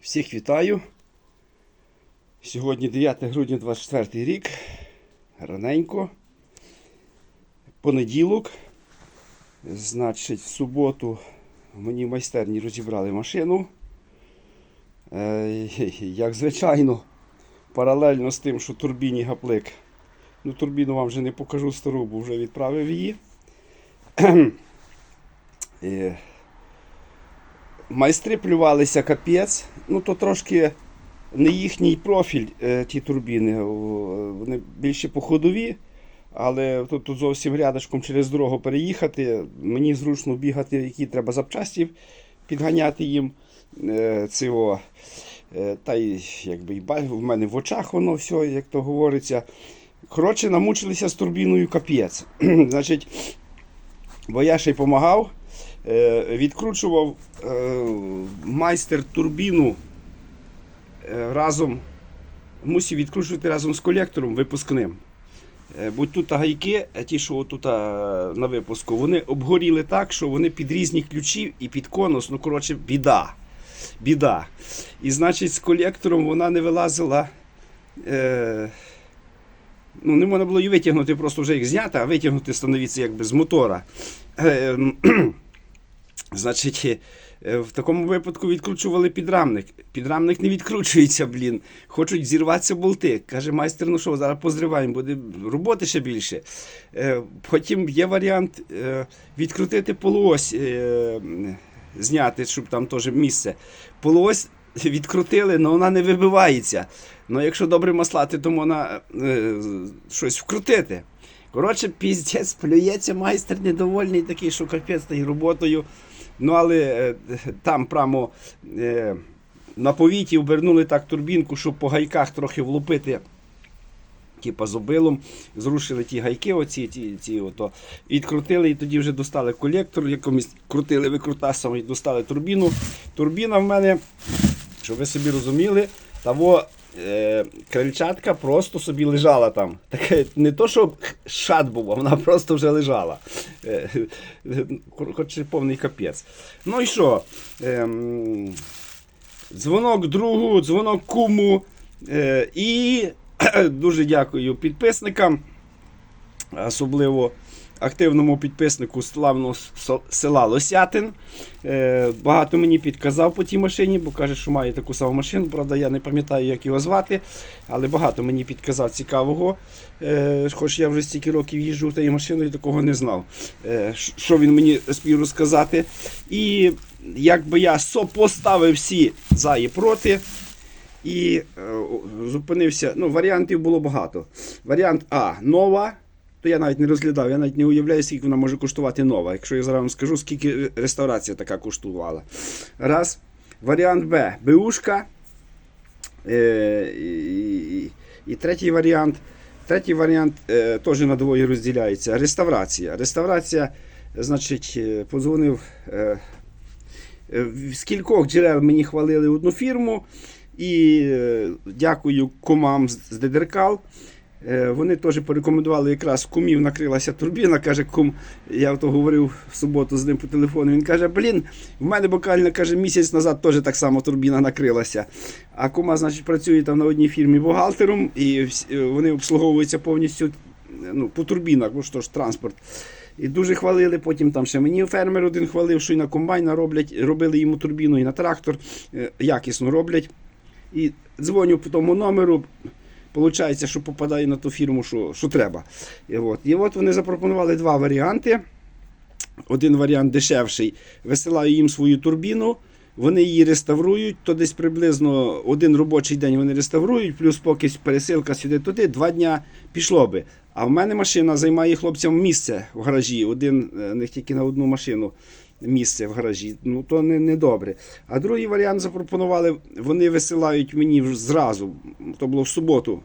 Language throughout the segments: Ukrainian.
Всіх вітаю. Сьогодні 9 грудня 24 рік. Раненько. Понеділок. Значить, в суботу мені в майстерні розібрали машину. Е, Як звичайно, паралельно з тим, що турбіні гаплик. Ну, турбіну вам вже не покажу стару, бо вже відправив її. Е, Майстри плювалися капець. Ну, то трошки не їхній профіль, е, ті турбіни. Вони більше походові, але тут, тут зовсім рядочком через дорогу переїхати. Мені зручно бігати, які треба запчастів, підганяти їм. Е, Цього. Е, Та й якби і в мене в очах воно все, як то говориться. Коротше, намучилися з турбіною капець. Значить, бо я ще й допомагав. Е, відкручував е, майстер турбіну е, разом, мусив відкручувати разом з колектором випускним. Бо тут гайки, ті, що тут на випуску, вони обгоріли так, що вони під різні ключі і під конус, ну коротше, біда. Біда. І значить, з колектором вона не вилазила. Е, ну, не можна було її витягнути, просто вже їх зняти, а витягнути становиться якби з мотора. Е, Значить, е, в такому випадку відкручували підрамник. Підрамник не відкручується, блін. Хочуть зірватися болти. Каже майстер, ну що, зараз позриваємо, буде роботи ще більше. Е, Потім є варіант е, відкрутити полуось, зняти, щоб там теж місце. Полуось відкрутили, але вона не вибивається. Ну, якщо добре маслати, то можна щось вкрутити. Коротше, піздець, плюється майстер недовольний такий, що капець та й роботою. Ну, але е, там прямо е, на повіті обернули так турбінку, щоб по гайках трохи влупити. Типа зубилом, зрушили ті гайки, оці, ті, ті, ото, відкрутили і тоді вже достали колектор, якомусь крутили викрутасом і достали турбіну. Турбіна в мене, щоб ви собі розуміли, того е, крильчатка просто собі лежала там. Таке, не то, що шат був, а вона просто вже лежала. Е, е, хоч повний капець. Ну і що? Ем, дзвонок другу, дзвонок куму. Е, і дуже дякую підписникам, особливо активному підписнику славного села Лосятин. Е, багато мені підказав по тій машині, бо каже, що має таку саму машину. Правда, я не пам'ятаю, як його звати, але багато мені підказав цікавого. Е, хоч я вже стільки років їжджу тією машиною, такого не знав. Е, що він мені спів розказати. І якби я сопоставив всі за і проти. І е, зупинився. Ну, варіантів було багато. Варіант А нова. То я навіть не розглядав, я навіть не уявляю, скільки вона може коштувати нова. Якщо я зараз вам скажу, скільки реставрація така коштувала. Раз. Варіант Б. Бушка. Е, і, і, третій варіант. Третій варіант е, теж на двоє розділяється. Реставрація. Реставрація, значить, е, подзвонив. Е, е, з кількох джерел мені хвалили одну фірму. І е, дякую комам з. Е, Вони теж порекомендували якраз кумів накрилася турбіна. Каже, кум, я то говорив в суботу з ним по телефону. Він каже: Блін, в мене буквально каже, місяць назад теж так само турбіна накрилася. А кума, значить, працює там на одній фірмі бухгалтером, і е, вони обслуговуються повністю ну, по турбінах, бо ж то ж транспорт. І дуже хвалили. Потім там ще мені фермер один хвалив, що і на комбайна роблять, робили йому турбіну, і на трактор е, якісно роблять. І дзвоню по тому номеру. Получається, що попадає на ту фірму, що, що треба. І от. і от вони запропонували два варіанти. Один варіант дешевший. Висилаю їм свою турбіну, вони її реставрують, то десь приблизно один робочий день вони реставрують, плюс поки пересилка сюди-туди, два дня пішло би. А в мене машина займає хлопцям місце в гаражі. Один е, них тільки на одну машину місце в гаражі. Ну то не, не добре. А другий варіант запропонували, вони висилають мені зразу, то було в суботу.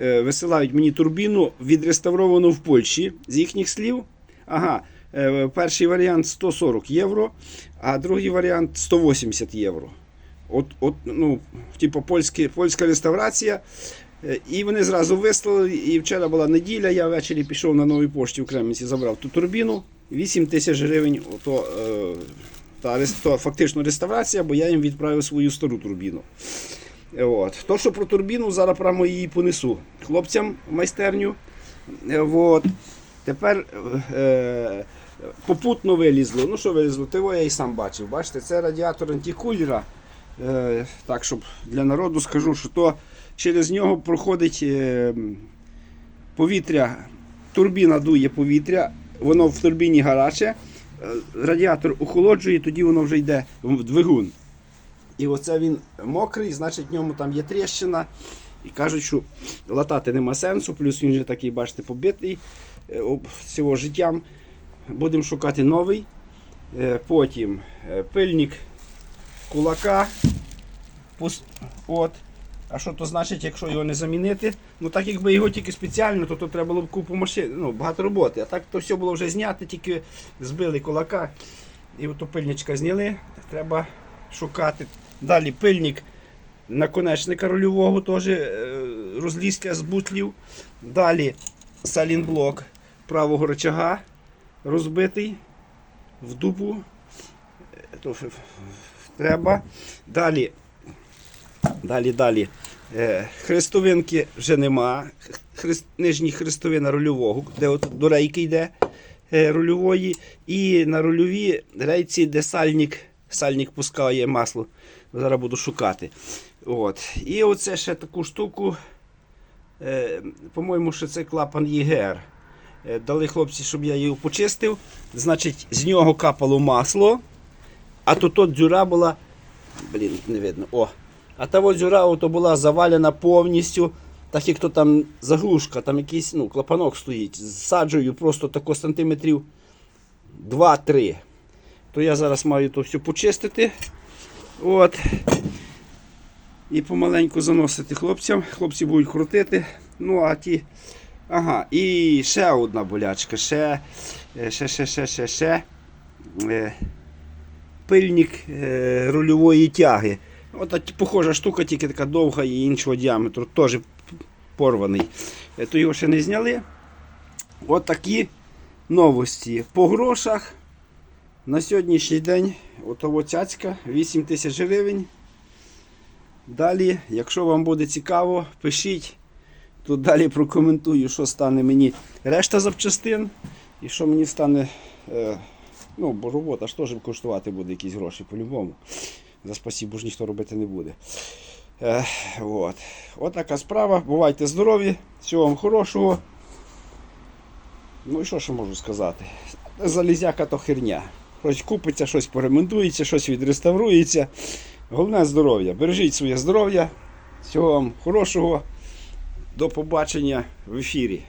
е, Висилають мені турбіну відреставровану в Польщі з їхніх слів. Ага, е, перший варіант 140 євро, а другий варіант 180 євро. От, от, ну, типу, польські, польська реставрація. Е, І вони зразу вислали. І вчора була неділя, я ввечері пішов на новій пошті в Кремниці, забрав ту турбіну. 8 тисяч гривень ото, е, та то фактично реставрація, бо я їм відправив свою стару турбіну. Е, От. То, що про турбіну, зараз прямо її понесу хлопцям в майстерню. Е, От. Тепер е, попутно вилізло. Ну що вилізло? Того я і сам бачив. Бачите, це радіатор антикулера. Е, так, щоб для народу скажу, що то через нього проходить е, повітря, турбіна дує повітря, воно в турбіні гаряче, е, радіатор охолоджує, тоді воно вже йде в двигун. І оце він мокрий, значить в ньому там є тріщина. І кажуть, що латати нема сенсу, плюс він вже такий, бачите, побитий е, цього життям. Будемо шукати новий. Е, Потім пильник кулака. От. А що то значить, якщо його не замінити? Ну так якби його тільки спеціально, то, то треба було б купу машин, ну, багато роботи. А так то все було вже знято, тільки збили кулака. І пильничка зняли. Треба шукати. Далі пильник наконечника рульового теж е, розлізка з бутлів. Далі салінблок правого рычага розбитий в дупу. Е, треба. Далі Далі, далі. Е, хрестовинки вже нема. Хрест, нижній хрестовина рульового, де от до рейки йде е, рульової. І на рульовій рейці, де сальник, сальник пускає масло. Зараз буду шукати. От. І оце ще таку штуку. Е, по-моєму, що це клапан ЄГР. Дали хлопці, щоб я його почистив. Значить, з нього капало масло, а то тут дзюра була. Блін, не видно. О. А та дзюра ото була завалена повністю, так як то там заглушка, там якийсь ну, клапанок стоїть. Зсаджую просто тако сантиметрів 2-3. То я зараз маю то все почистити. От. І помаленьку заносити хлопцям. Хлопці будуть крутити. Ну, а ті. Ага, і ще одна болячка. Ще, е, ще, ще, ще, ще, ще. Е, Пильник е, рульової тяги. От похожа штука, тільки така довга і іншого діаметру, теж порваний. Е, То його ще не зняли. От такі новості. По грошах на сьогоднішній день отого цяцька 8 тисяч гривень. Далі, якщо вам буде цікаво, пишіть. Тут далі прокоментую, що стане мені решта запчастин і що мені стане. Е, ну, бо робота ж теж коштувати буде якісь гроші по-любому. За спасибо ж ніхто робити не буде. Е, от. от така справа. Бувайте здорові, всього вам хорошого. Ну і що ще можу сказати? Залізяка то херня. Щось купиться, щось поремонтується, щось відреставрується. Головне здоров'я. Бережіть своє здоров'я. Всього вам хорошого. До побачення в ефірі.